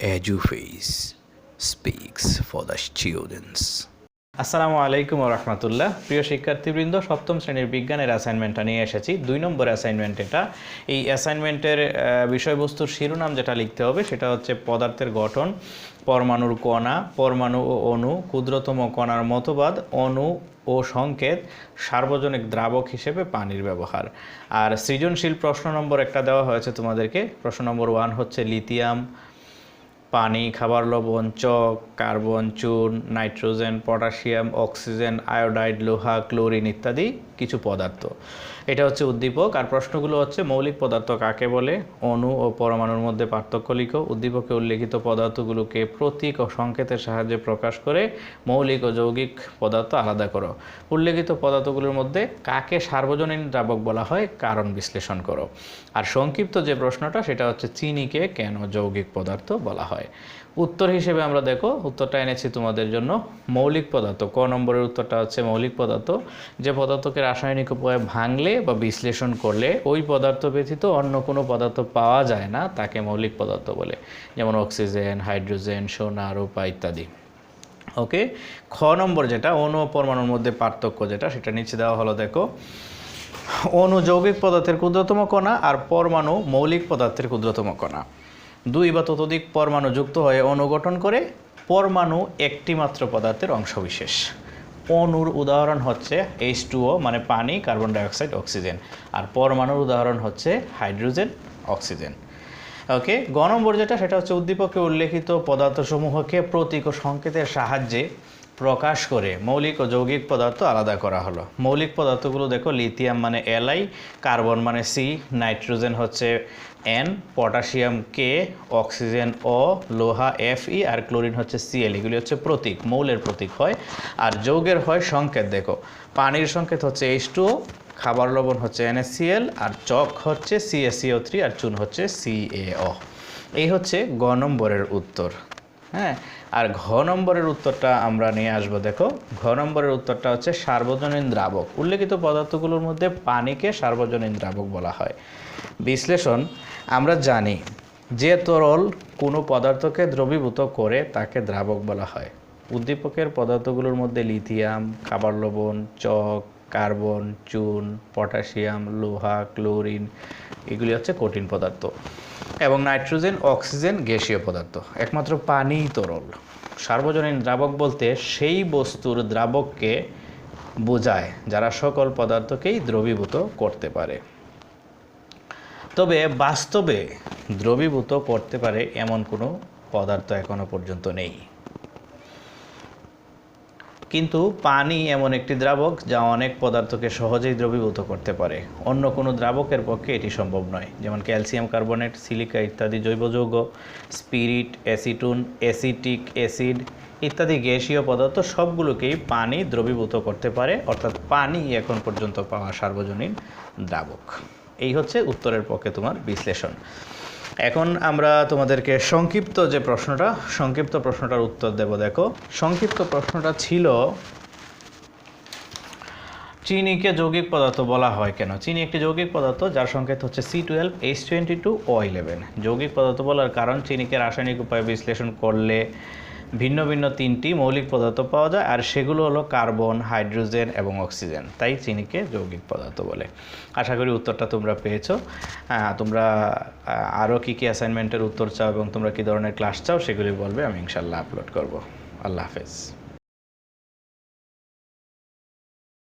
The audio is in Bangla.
Eduface speaks for the students. আসসালামু আলাইকুম রহমতুল্লাহ। প্রিয় শিক্ষার্থীবৃন্দ, সপ্তম শ্রেণির বিজ্ঞানের অ্যাসাইনমেন্টটা নিয়ে এসেছি। দুই নম্বর অ্যাসাইনমেন্ট এটা। এই অ্যাসাইনমেন্টের বিষয়বস্তুর শিরোনাম যেটা লিখতে হবে, সেটা হচ্ছে পদার্থের গঠন, পরমাণুর কণা, পরমাণু ও অণু, ক্ষুদ্রতম কণার মতবাদ, অণু ও সংকেত, সার্বজনিক দ্রাবক হিসেবে পানির ব্যবহার। আর সৃজনশীল প্রশ্ন নম্বর একটা দেওয়া হয়েছে তোমাদেরকে। প্রশ্ন নম্বর ওয়ান হচ্ছে লিথিয়াম পানি, খাবার লবণ, চক, কার্বন, চুন, নাইট্রোজেন, পটাশিয়াম, অক্সিজেন, আয়োডাইড, লোহা, ক্লোরিন ইত্যাদি কিছু পদার্থ। এটা হচ্ছে উদ্দীপক। আর প্রশ্নগুলো হচ্ছে, মৌলিক পদার্থ কাকে বলে? অণু ও পরমাণুর মধ্যে পার্থক্য লিখো। উদ্দীপকে উল্লেখিত পদার্থগুলোকে প্রতীক ও সংকেতের সাহায্যে প্রকাশ করে মৌলিক ও যৌগিক পদার্থ আলাদা করো। উল্লেখিত পদার্থগুলোর মধ্যে কাকে সার্বজনীন দ্রাবক বলা হয়? কারণ বিশ্লেষণ করো। আর সংক্ষিপ্ত যে প্রশ্নটা, সেটা হচ্ছে, চিনিকে কেন যৌগিক পদার্থ বলা হয়? উত্তর হিসেবে আমরা দেখো, উত্তরটা এনেছি তোমাদের জন্য মৌলিক পদার্থ। ক নম্বরের উত্তরটা হচ্ছে মৌলিক পদার্থ। যে পদার্থকে রাসায়নিক উপায়ে ভাঙলে বা বিশ্লেষণ করলে ওই পদার্থ ব্যতীত অন্য কোনো পদার্থ পাওয়া যায় না, তাকে মৌলিক পদার্থ বলে। যেমন অক্সিজেন, হাইড্রোজেন, সোনা, রূপা ইত্যাদি। ওকে খ নম্বর যেটা, অণু পরমাণুর মধ্যে পার্থক্য যেটা, সেটা নিচে দেওয়া হলো, দেখো। অণু যৌগিক পদার্থের ক্ষুদ্রতম কণা আর পরমাণু মৌলিক পদার্থের ক্ষুদ্রতম কণা। দুই বা ততোধিক পরমাণু যুক্ত হয়ে অনুগঠন করে পরমাণু একটি মাত্র পদার্থের অংশবিশেষ। অণুর উদাহরণ হচ্ছে এইচ টুও মানে পানি, কার্বন ডাইঅক্সাইড, অক্সিজেন। আর পরমাণুর উদাহরণ হচ্ছে হাইড্রোজেন, অক্সিজেন। ওকে, গ যেটা, সেটা হচ্ছে উদ্দীপকে উল্লেখিত পদার্থসমূহকে প্রতীক ও সংকেতের সাহায্যে প্রকাশ করে মৌলিক ও যৌগিক পদার্থ আলাদা করা হলো। মৌলিক পদার্থগুলো দেখো, লিথিয়াম মানে এলআই কার্বন মানে সি নাইট্রোজেন হচ্ছে N potassium K oxygen O লোহা এফ ই আর ক্লোরিন হচ্ছে সিএল এগুলি হচ্ছে প্রতীক, মৌলের প্রতীক হয়। আর যৌগের হয় সংকেত, দেখো। পানির সংকেত হচ্ছে এইচ টু খাবার লবণ হচ্ছে এনএসসিএল আর চক হচ্ছে সিএসিও থ্রি আর চুন হচ্ছে সিএও এই হচ্ছে গ নম্বরের উত্তর। হ্যাঁ? আর ঘ নম্বরের উত্তরটা আমরা নিয়ে আসব, দেখো। ঘ নম্বরের উত্তরটা হচ্ছে সার্বজনীন দ্রাবক। উল্লেখিত পদার্থগুলোর মধ্যে পানিকে সার্বজনীন দ্রাবক বলা হয়। বিশ্লেষণ, আমরা জানি যে তরল কোনো পদার্থকে দ্রবীভূত করে তাকে দ্রাবক বলা হয়। উদ্দীপকের পদার্থগুলোর মধ্যে লিথিয়াম, খাবার লবণ, চক, কার্বন, চুন, পটাশিয়াম, লোহা, ক্লোরিন, এগুলি হচ্ছে কঠিন পদার্থ। এবং নাইট্রোজেন, অক্সিজেন, গ্যাসীয় পদার্থ। একমাত্র পানিই তরল। সার্বজনীন দ্রাবক বলতে সেই বস্তুর দ্রাবককে বোঝায়, যারা সকল পদার্থকেই দ্রবীভূত করতে পারে। তবে বাস্তবে দ্রবীভূত করতে পারে এমন কোনো পদার্থ এখনও পর্যন্ত নেই। কিন্তু পানি এমন একটি দ্রাবক যা অনেক পদার্থকে সহজেই দ্রবীভূত করতে পারে। অন্য কোনো দ্রাবকের পক্ষে এটি সম্ভব নয়, যেমন ক্যালসিয়াম কার্বনেট, সিলিকা ইত্যাদি জৈব যৌগ, স্পিরিট, অ্যাসিটুন, অ্যাসিটিক অ্যাসিড ইত্যাদি গ্যাসীয় পদার্থ সবগুলোকেই পানি দ্রবীভূত করতে পারে, অর্থাৎ পানি এখন পর্যন্ত পাওয়া সার্বজনীন দ্রাবক। এই হচ্ছে উত্তরের পক্ষে তোমার বিশ্লেষণ। এখন আমরা তোমাদেরকে সংক্ষিপ্ত যে প্রশ্নটা, সংক্ষিপ্ত প্রশ্নটার উত্তর দেব, দেখো। সংক্ষিপ্ত প্রশ্নটা ছিল, চিনিকে যৌগিক পদার্থ বলা হয় কেন? চিনি একটি যৌগিক পদার্থ, যার সংকেত হচ্ছে C twelve H twenty two O eleven যৌগিক পদার্থ বলার কারণ, চিনিকে রাসায়নিক উপায়ে বিশ্লেষণ করলে ভিন্ন ভিন্ন তিনটি মৌলিক পদার্থ পাওয়া যায়, আর সেগুলো হলো কার্বন, হাইড্রোজেন এবং অক্সিজেন। তাই চিনিকে যৌগিক পদার্থ বলে। আশা করি উত্তরটা তোমরা পেয়েছ। তোমরা আরও কী কী অ্যাসাইনমেন্টের উত্তর চাও এবং তোমরা কী ধরনের ক্লাস চাও সেগুলি বলবে, আমি ইনশাল্লাহ আপলোড করব। আল্লাহ হাফেজ।